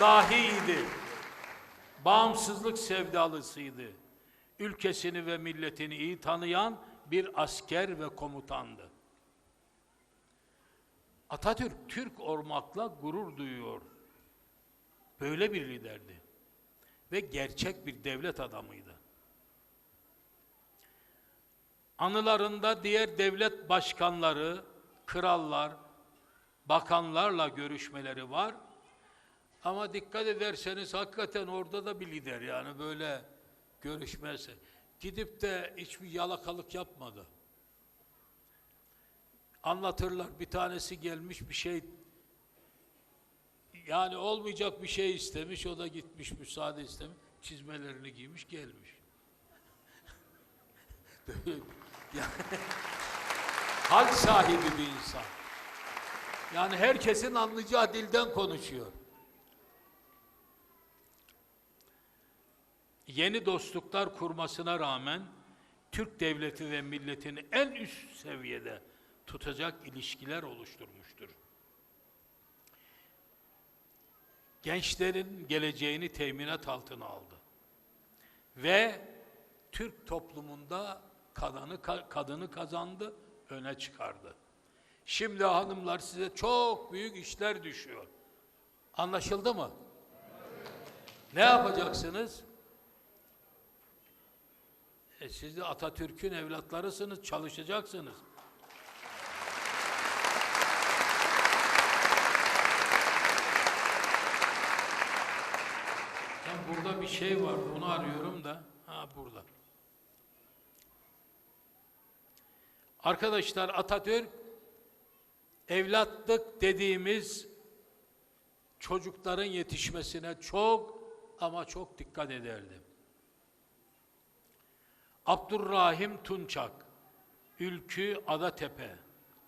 dahiydi. Bağımsızlık sevdalısıydı. Ülkesini ve milletini iyi tanıyan bir asker ve komutandı. Atatürk Türk olmakla gurur duyuyor. Böyle bir liderdi. Ve gerçek bir devlet adamıydı. Anılarında diğer devlet başkanları, krallar, bakanlarla görüşmeleri var. Ama dikkat ederseniz hakikaten orada da bir lider yani böyle görüşmesi. Gidip de hiçbir yalakalık yapmadı. Anlatırlar bir tanesi gelmiş bir şey yani olmayacak bir şey istemiş o da gitmiş müsaade istemiş çizmelerini giymiş gelmiş. Hal sahibi bir insan. Yani herkesin anlayacağı dilden konuşuyor. Yeni dostluklar kurmasına rağmen Türk devleti ve milletini en üst seviyede tutacak ilişkiler oluşturmuştur. Gençlerin geleceğini teminat altına aldı. Ve Türk toplumunda kadını kadını kazandı, öne çıkardı. Şimdi hanımlar size çok büyük işler düşüyor. Anlaşıldı mı? Ne yapacaksınız? E siz de Atatürk'ün evlatlarısınız, çalışacaksınız. Ya burada bir şey var, onu arıyorum da. Ha burada. Arkadaşlar Atatürk evlatlık dediğimiz çocukların yetişmesine çok ama çok dikkat ederdi. Abdurrahim Tunçak, Ülkü Adatepe,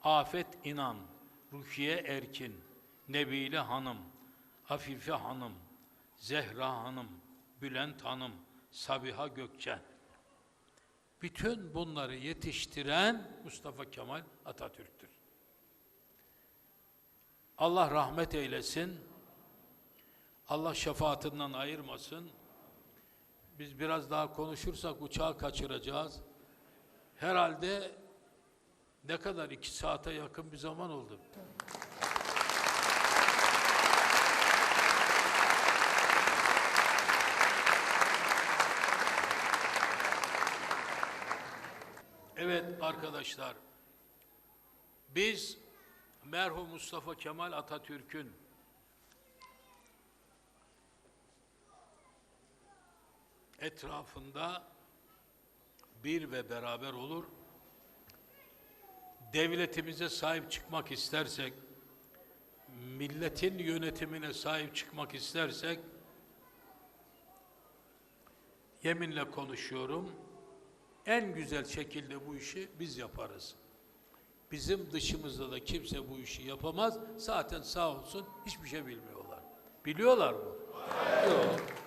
Afet İnan, Rukiye Erkin, Nebile Hanım, Afife Hanım, Zehra Hanım, Bülent Hanım, Sabiha Gökçen. Bütün bunları yetiştiren Mustafa Kemal Atatürk'tür. Allah rahmet eylesin. Allah şefaatinden ayırmasın. Biz biraz daha konuşursak uçağı kaçıracağız. Herhalde ne kadar iki saate yakın bir zaman oldu. Evet arkadaşlar, biz merhum Mustafa Kemal Atatürk'ün etrafında bir ve beraber olur. Devletimize sahip çıkmak istersek, milletin yönetimine sahip çıkmak istersek, yeminle konuşuyorum, en güzel şekilde bu işi biz yaparız. Bizim dışımızda da kimse bu işi yapamaz. Zaten sağ olsun hiçbir şey bilmiyorlar. Biliyorlar mı? Yok.